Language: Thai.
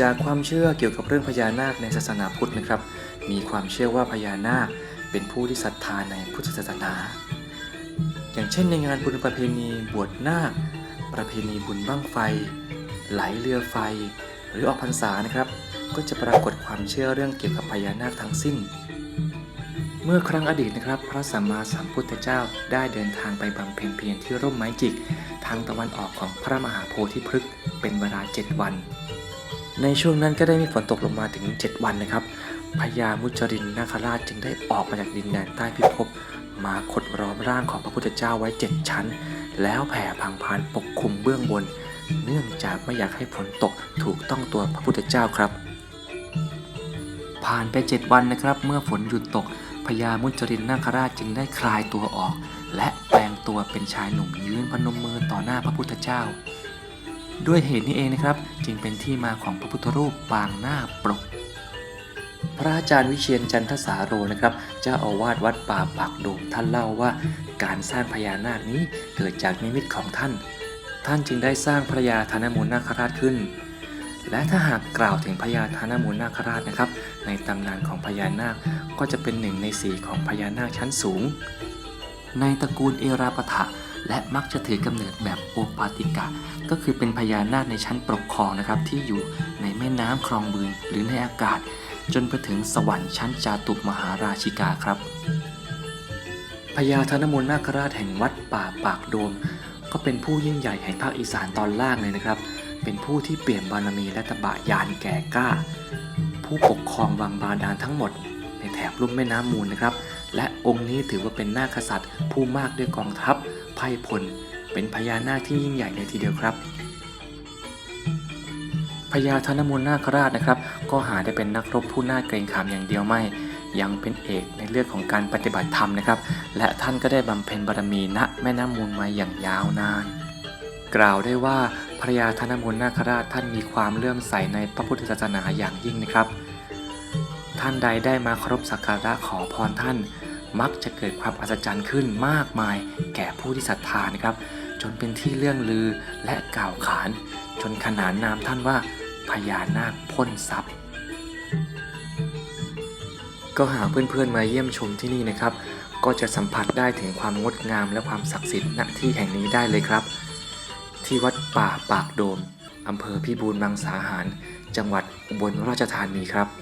จากความเชื่อเกี่ยวกับเรื่องพญานาคในศาสนาพุทธนะครับ มีความเชื่อว่าพญานาคเป็นผู้ที่ศรัทธาในพุทธศาสนา อย่างเช่นในงานบุญประเพณีบวชนาค ประเพณีบุญบั้งไฟ ไหลเรือไฟ หรือออกพรรษานะครับ ก็จะปรากฏความเชื่อเรื่องเกี่ยวกับพญานาคทั้งสิ้น เมื่อครั้งอดีตนะครับ พระสัมมาสัมพุทธเจ้าได้เดินทางไปบำเพ็ญเพียรที่ร่มไม้จิก ทางตะวันออกของพระมหาโพธิพฤกษ์เป็นเวลา 7 วัน ในช่วงนั้นก็ได้มีฝนตกลงมาถึง 7 วันนะครับพญามุจรินนาคราชจึงได้ออกมาจากดินแดนใต้พิภพมาขดล้อมร่างของพระพุทธเจ้าไว้ 7 ชั้น แล้วแผ่พังพานปกคลุมเบื้องบน เนื่องจากไม่อยากให้ฝนตกถูกต้องตัวพระพุทธเจ้าครับ ผ่านไป 7 วันนะครับ เมื่อฝนหยุดตกพญามุจรินนาคราชจึงได้คลายตัวออก และแปลงตัวเป็นชายหนุ่มยืนพนมมือต่อหน้าพระพุทธเจ้า ด้วยเหตุนี้เองนะครับ จึงเป็นที่มาของพระพุทธรูปปางหน้าปรก พระอาจารย์วิเชียนจันทสาโรนะครับเจ้าอาวาสวัดป่าปากโดมท่านเล่าว่า การสร้างพญานาคนี้เกิดจากนิมิตของท่าน ท่านจึงได้สร้างพระยาธนมูลนาคราชขึ้น และถ้าหากกล่าวถึงพญาธนมูลนาคราชนะครับ ในตำนานของพญานาคก็จะเป็นหนึ่งในสีของพญานาคชั้นสูง ในตระกูลเอราปถะ และมักจะถือกำเนิดแบบโอปาติกะ ก็คือเป็นพญานาคในชั้นปกครองนะครับที่อยู่ในแม่น้ำคลองบึงหรือในอากาศ จนไปถึงสวรรค์ชั้นจาตุมหาราชิกาครับพญาธนมูลนาคราชแห่งวัดป่าปากโดม ก็เป็นผู้ยิ่งใหญ่แห่งภาคอีสานตอนล่างเลยนะครับ เป็นผู้ที่เปลี่ยมบารมีและตบะยานแก่กล้า ผู้ปกครองวังบาดาลทั้งหมด ในแถบลุ่มแม่น้ำมูลนะครับ และองค์นี้ถือว่าเป็นนาคกษัตริย์ ผู้มากด้วยกองทัพไพ่พล เป็นพญานาคที่ยิ่งใหญ่เลยทีเดียวครับพญาธนมูลนาคราชนะครับ ก็หาได้เป็นนักรบผู้น่าเกรงขามอย่างเดียวไม่ ยังเป็นเอกในเรื่องของการปฏิบัติธรรมนะครับ และท่านก็ได้บำเพ็ญบารมีณแม่น้ำมูลมาอย่างยาวนาน กล่าวได้ว่าพระยาธนมูลนาคราชท่านมีความเลื่อมใสในพระพุทธศาสนาอย่างยิ่งนะครับ ท่านใดได้มาเคารพสักการะขอพรท่าน มักจะเกิดความอัศจรรย์ขึ้นมากมาย แก่ผู้ที่ศรัทธานะครับ จนเป็นที่เรื่องลือและกล่าวขาน จนขนานนามท่านว่าพญานาคพ่นทรัพย์ ก็หากเพื่อนๆมาเยี่ยมชมที่นี่นะครับ ก็จะสัมผัสได้ถึงความงดงามและความศักดิ์สิทธิ์ณที่แห่งนี้ได้เลยครับ ที่วัดป่าปากโดมอำเภอพิบูลมังสาหาร จังหวัดอุบลราชธานีครับ